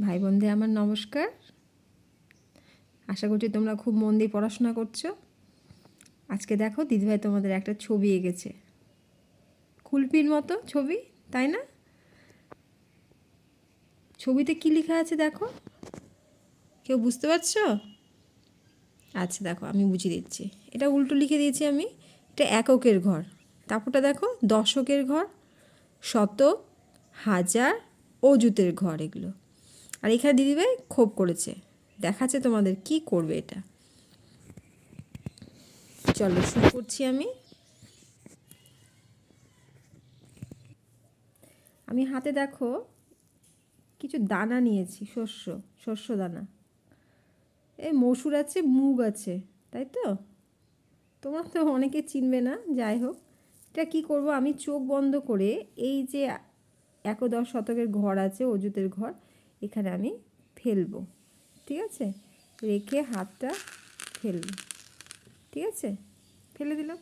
ভাই বোনদের আমার নমস্কার। আশা করছি তোমরা খুব মন দিয়ে পড়াশোনা করছ। আজকে দেখো দিদিভাই তোমাদের একটা ছবি এঁকেছে। কুলপির মতো ছবি, তাই না? ছবিতে কি লেখা আছে দেখো? কেউ বুঝতে পারছ? আচ্ছা দেখো, আমি বুঝিয়ে দিচ্ছি। এটা উল্টো লিখে দিয়েছি আমি, এটা এককের ঘর। তারপরটা দেখো, দশকের ঘর, শতক, হাজার অজুতের ঘর এগুলো। আর এখানে দিদিভাই ক্ষোভ করেছে। দেখাচ্ছে তোমাদের কি করবে এটা। চলো শুরু করছি আমি। আমি হাতে দেখো কিছু দানা নিয়েছি, শস্য শস্য দানা। এই মসুর আছে, মুগ আছে, তাই তো? তোমার তো অনেকে চিনবে না, যাই হোক। এটা কি করব? আমি চোখ বন্ধ করে এই যে একদশ শতকের ঘর আছে অজুতের ঘর এখানে আমি ফেলব, ঠিক আছে? রেখে হাতটা ফেলব, ঠিক আছে? ফেলে দিলাম।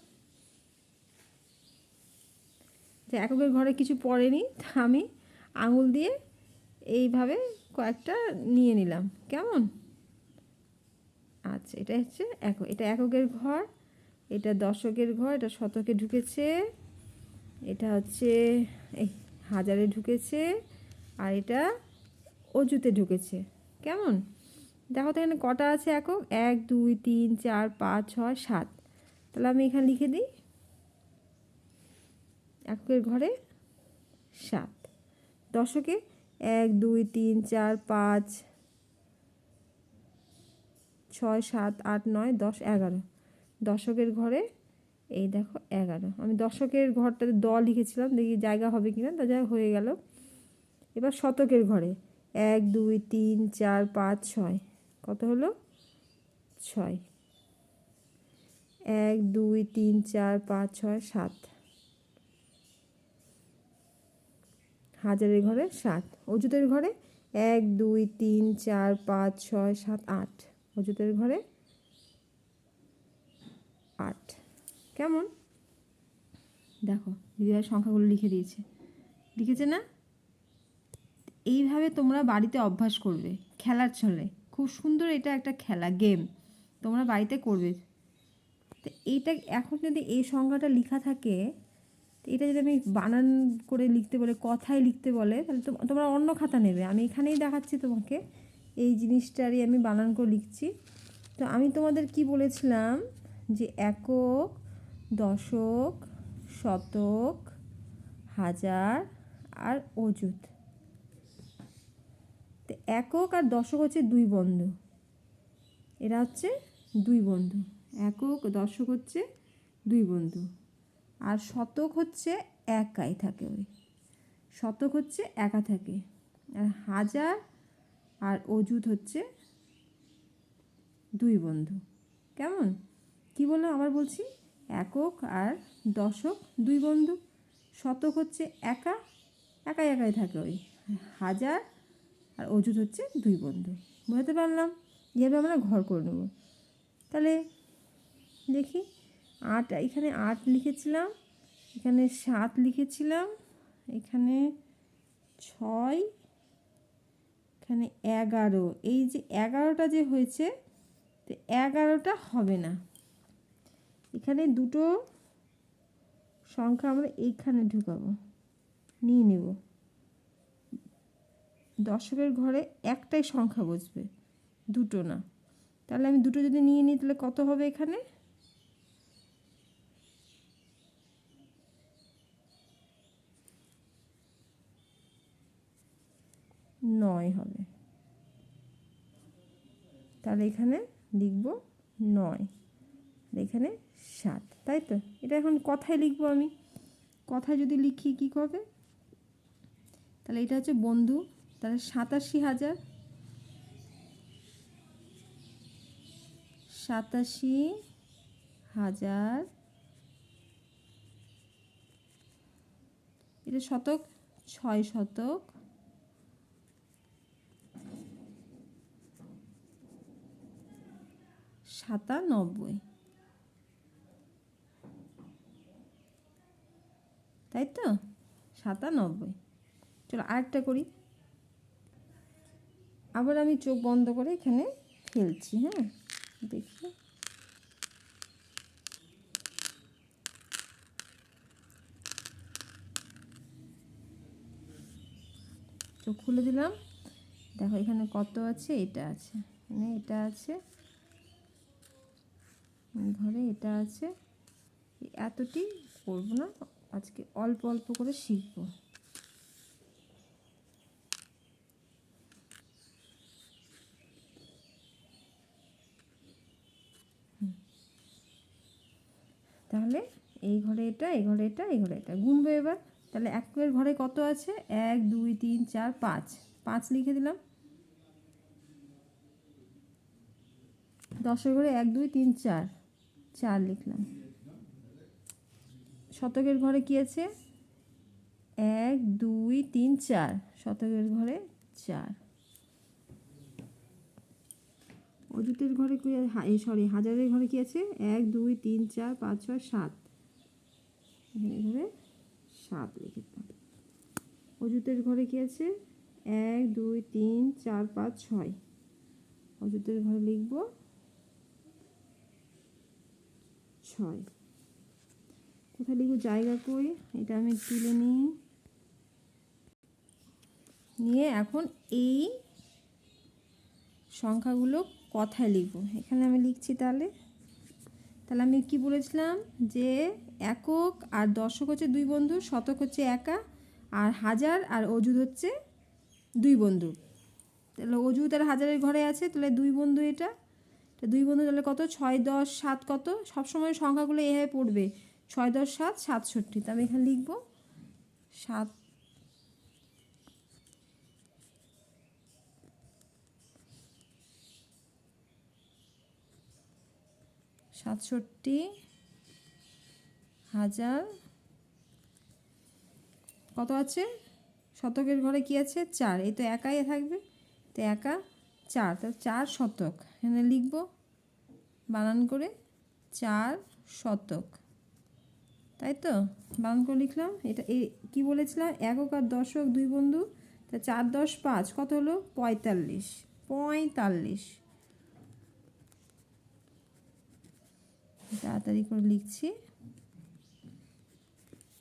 যে এককের ঘরে কিছু পড়েনি, তা আমি আঙুল দিয়ে এইভাবে কয়েকটা নিয়ে নিলাম, কেমন? আচ্ছা এটা হচ্ছে এক এটা এককের ঘর, এটা দশকের ঘর, এটা শতকে ঢুকেছে, এটা হচ্ছে, এই, হাজারে ঢুকেছে, আর এটা অজুতে ঢুকেছে। কেমন? দেখো তো এখানে কটা আছে একক? এক, দুই, তিন, চার, পাঁচ, ছয়, সাত। তাহলে আমি এখানে লিখে দিই। এককের ঘরে সাত। দশকে এক, দুই, তিন, চার, পাঁচ, ছয়, সাত, আট, নয়, দশ, এগারো। দশকের ঘরে এই দেখো এগারো। আমি দশকের ঘরটাতে দ লিখেছিলাম, দেখি জায়গা হবে কি না তা যা হয়ে গেল। এবার শতকের ঘরে। এক, দুই, তিন, চার, পাঁচ, ছয়। কত হলো? ছয়। এক, দুই, তিন, চার, পাঁচ, ছয়, সাত। হাজারের ঘরে সাত। অজুতের ঘরে এক, দুই, তিন, চার, পাঁচ, ছয়, সাত, আট। অজুতের ঘরে আট। কেমন? দেখো, দিদিভাই সংখ্যাগুলো লিখে দিয়েছে। লিখেছে না? এইভাবে তোমরা বাড়িতে অভ্যাস করবে, খেলার ছলে। খুব সুন্দর এটা একটা খেলা গেম তোমরা বাড়িতে করবে। তো এইটা এখন যদি এই সংজ্ঞাটা লেখা থাকে এটা যদি আমি বানান করে লিখতে বলে, কথায় লিখতে বলে, তাহলে তোমরা অন্য খাতা নেবে। আমি এখানেই দেখাচ্ছি তোমাকে এই জিনিসটারই আমি বানান করে লিখছি। তো আমি তোমাদের কি বলেছিলাম? যে একক, দশক, শতক, হাজার আর অযুত। একক আর দশক হচ্ছে দুই বন্ধু। এরা হচ্ছে দুই বন্ধু। একক দশক হচ্ছে দুই বন্ধু। আর শতক হচ্ছে একাই থাকে ওই। শতক হচ্ছে একা থাকে। আর হাজার আর অজুত হচ্ছে দুই বন্ধু। কেমন? কি বললাম আবার বলছি? একক আর দশক দুই বন্ধু। শতক হচ্ছে একা, একাই একাই থাকে ওই। হাজার আর অজুত হচ্ছে দুই বন্ধু। বুঝতে পারলাম? এভাবে আমরা ঘর করে নেব। তাহলে দেখি, আট, এখানে আট লিখেছিলাম, এখানে সাত লিখেছিলাম, এখানে ছয়, এখানে এগারো। এই যে এগারোটা যে হয়েছে, তো এগারোটা হবে না। এখানে দুটো সংখ্যা আমরা এইখানে ঢুকাবো, নিয়ে নেব। দশকের ঘরে একটাই সংখ্যা বসবে, দুটো না। তাহলে আমি দুটো যদি নিয়ে নিই, তাহলে কত হবে এখানে? নয় হবে। তাহলে এখানে লিখব নয়, এখানে সাত, তাই তো? এটা এখন কথায় লিখব আমি। কথায় যদি লিখি কী হবে? তাহলে এটা হচ্ছে বন্ধু তাহলে সাতাশি হাজার। সাতাশি হাজার। এটা শতক? ছয় শতক। সাতানব্বই। তাই তো? সাতানব্বই। চলো আরেকটা করি। আবার আমি চোখ বন্ধ করে এখানে ফেলছি হ্যাঁ? দেখি। চোখ খুলে দিলাম। দেখো, এখানে কত আছে? এটা আছে। এখানে এটা আছে। ঘরে এটা আছে। এতটি করব না। আজকে অল্প অল্প করে শিখব। তাহলে এই ঘরে এটা, এই ঘরে এটা, এই ঘরে এটা। গুনবো এবার। তাহলে একের ঘরে কত আছে? এক, দুই, তিন, চার, পাঁচ। পাঁচ লিখে দিলাম। দশের ঘরে এক, দুই, তিন, চার। চার লিখলাম। শতকের ঘরে কি আছে? এক, দুই, তিন, চার। শতকের ঘরে চার। অযুতের ঘরে কি সরি হাজারের ঘরে কি আছে? এক, দুই, তিন, চার, পাঁচ, ছয়, সাত। এখানে ঘরে সাত লিখে দিলাম। অযুতের ঘরে কি আছে? এক, দুই, তিন, চার, পাঁচ, ছয়। অযুতের ঘরে লিখব ছয়। কোথায় লিখব? জায়গা কই? এটা আমি তুলে নিই। নিয়ে এখন এই সংখ্যাগুলো কথায় লিখব। এখানে আমি লিখছি তাহলে তাহলে আমি কি বলেছিলাম? যে একক আর দশক হচ্ছে দুই বন্ধু, শতক হচ্ছে একা, আর হাজার আর অজুদ হচ্ছে দুই বন্ধু। তাহলে অজুদ আর হাজারের ঘরে আছে, তাহলে দুই বন্ধু এটা। তা দুই বন্ধু তাহলে কত? ছয় দশ সাত কত? সবসময় সংখ্যাগুলো এভাবে পড়বে। ছয় দশ সাত সাতষট্টি। তা আমি এখানে লিখব, সাত সাতষট্টি হাজার। কত আছে? শতকের ঘরে কি আছে? চার। এই তো একাই থাকবে। তো একা চার। তো চার শতক। এখানে লিখব। বানান করে চার শতক। তাই তো? বানান করে লিখলাম। এটা এই কী বলেছিলাম? একক আর দশক দুই বন্ধু। তা চার দশ পাঁচ। কত হলো? পঁয়তাল্লিশ। পঁয়তাল্লিশ। তাড়াতাড়ি করে লিখছি।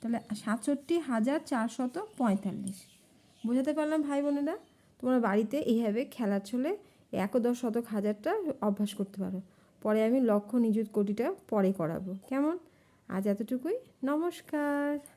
তাহলে সাতষট্টি হাজার চারশত পঁয়তাল্লিশ। বোঝাতে পারলাম ভাই বোনেরা? তোমরা বাড়িতে এইভাবে খেলার ছলে এক দশ শতক হাজারটা অভ্যাস করতে পারো। পরে আমি লক্ষ নিযুত কোটিটা পরে করাবো। কেমন? আজ এতটুকুই। নমস্কার।